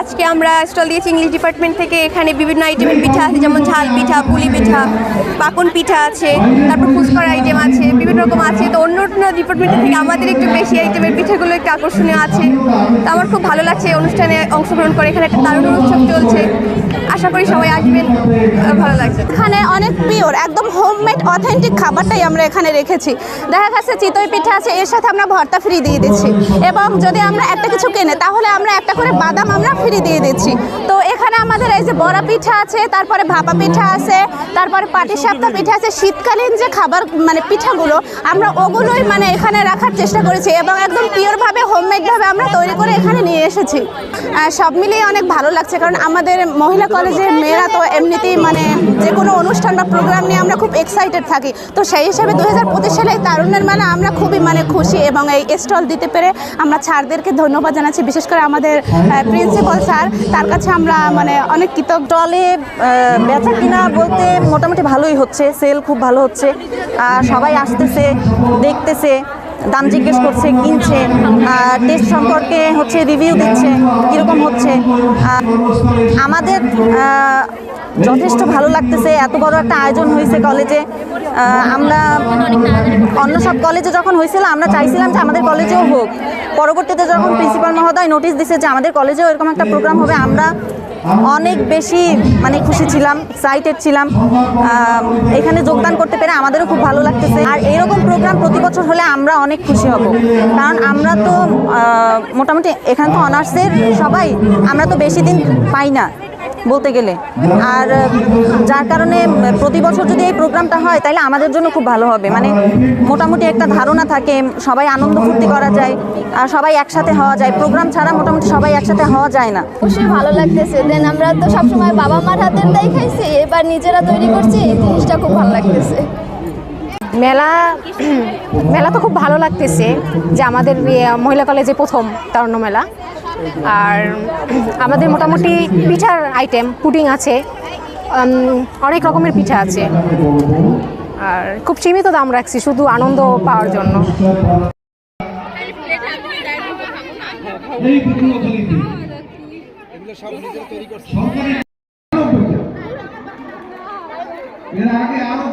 আজকে আমরা স্টল দিয়েছি ইংলিশ ডিপার্টমেন্ট থেকে এখানে বিভিন্ন আইটেমের পিঠা আছে, যেমন ঝাল পিঠা, পুলি পিঠা, পাকন পিঠা আছে, তারপর ফুচকার আইটেম আছে, বিভিন্ন রকম আছে। তো অন্য অন্য ডিপার্টমেন্টের থেকে আমাদের একটু বেশি আইটেমের পিঠাগুলো একটু আকর্ষণীয় আছে। তো আমার খুব ভালো লাগছে অনুষ্ঠানে অংশগ্রহণ করে, এখানে একটা দারুণ উৎসব চলছে। আশা করি সবাই আসবেন ভালো লাগছে এখানে অনেক পিওর, একদম হোমমেড অথেন্টিক খাবারটাই আমরা এখানে রেখেছি। দেখা গেছে চিতই পিঠা আছে, এর সাথে আমরা ভর্তা ফ্রি দিয়ে দিচ্ছি। এবং যদি আমরা একটা কিছু কেনে, তাহলে আমরা একটা করে বাদাম আমরা ফ্রি দিয়ে দিচ্ছি। তো এখানে আমাদের এই যে বড়া পিঠা আছে, তারপরে ভাপা পিঠা আছে, তারপরে পাটিসাপটা পিঠা আছে, শীতকালীন যে খাবার মানে পিঠাগুলো, আমরা ওগুলোই মানে এখানে রাখার চেষ্টা করেছি এবং একদম পিওরভাবে হোমমেডভাবে আমরা তৈরি করে এখানে নিয়ে এসেছি। সব মিলিয়ে অনেক ভালো লাগছে, কারণ আমাদের মহিলা কলেজের মেয়েরা তো এমনিতেই মানে যে কোনো অনুষ্ঠান বা প্রোগ্রাম নিয়ে আমরা খুব এক্সাইটেড থাকি। তো সেই হিসাবে দু হাজার পঁচিশ সালে এই তারুণ্যের মেলা আমরা খুবই মানে খুশি এবং এই স্টল দিতে পেরে আমরা ছাড়দেরকে ধন্যবাদ জানাচ্ছি বিশেষ করে আমাদের প্রিন্সিপাল স্যার। তার কাছে আমরা মানে অনেক কৃতজ্ঞ। স্টলে বেচা কিনা বলতে মোটামুটি ভালোই হচ্ছে সেল খুব ভালো হচ্ছে। আর সবাই আসতেছে দেখতেছে দাম জিজ্ঞেস করছে কিনছে। টেস্ট সম্পর্কে হচ্ছে রিভিউ দিচ্ছে কীরকম হচ্ছে। আমাদের যথেষ্ট ভালো লাগতেছে। এত বড় একটা আয়োজন হয়েছে কলেজে। আমরা অন্য সব কলেজে যখন হয়েছিল, আমরা চাইছিলাম যে আমাদের কলেজেও হোক। পরবর্তীতে যখন প্রিন্সিপাল মহোদয় নোটিশ দিছে যে আমাদের কলেজেও এরকম একটা প্রোগ্রাম হবে, আমরা অনেক বেশি মানে খুশি ছিলাম এক্সাইটেড ছিলাম। এখানে যোগদান করতে পেরে আমাদেরও খুব ভালো লাগতেছে। আর এরকম প্রোগ্রাম প্রতি বছর হলে আমরা অনেক খুশি হব। কারণ আমরা তো মোটামুটি এখানে তো অনার্সের সবাই, আমরা তো বেশি দিন পাই না। বলতে গেলে। আর যার কারণে প্রতি বছর যদি এই প্রোগ্রামটা হয় তাহলে আমাদের জন্য খুব ভালো হবে। মানে মোটামুটি একটা ধারণা থাকে সবাই আনন্দ ফুর্তি করা যায় আর সবাই একসাথে হওয়া যায়। প্রোগ্রাম ছাড়া মোটামুটি সবাই একসাথে হওয়া যায় না। অবশ্যই ভালো লাগতেছে। দেন আমরা তো সবসময় বাবা মার হাতের দাই খাইছি এবার নিজেরা তৈরি করছি এই জিনিসটা খুব ভালো লাগতেছে। মেলা মেলা তো খুব ভালো লাগতেছে যে আমাদের ইয়ে, মহিলা কলেজে প্রথম তারণ্য মেলা। আর আমাদের মোটামুটি পিঠার আইটেম পুডিং আছে অনেক রকমের পিঠা আছে। আর খুব সীমিত দাম রাখছি শুধু আনন্দ পাওয়ার জন্য। এর আগে আরও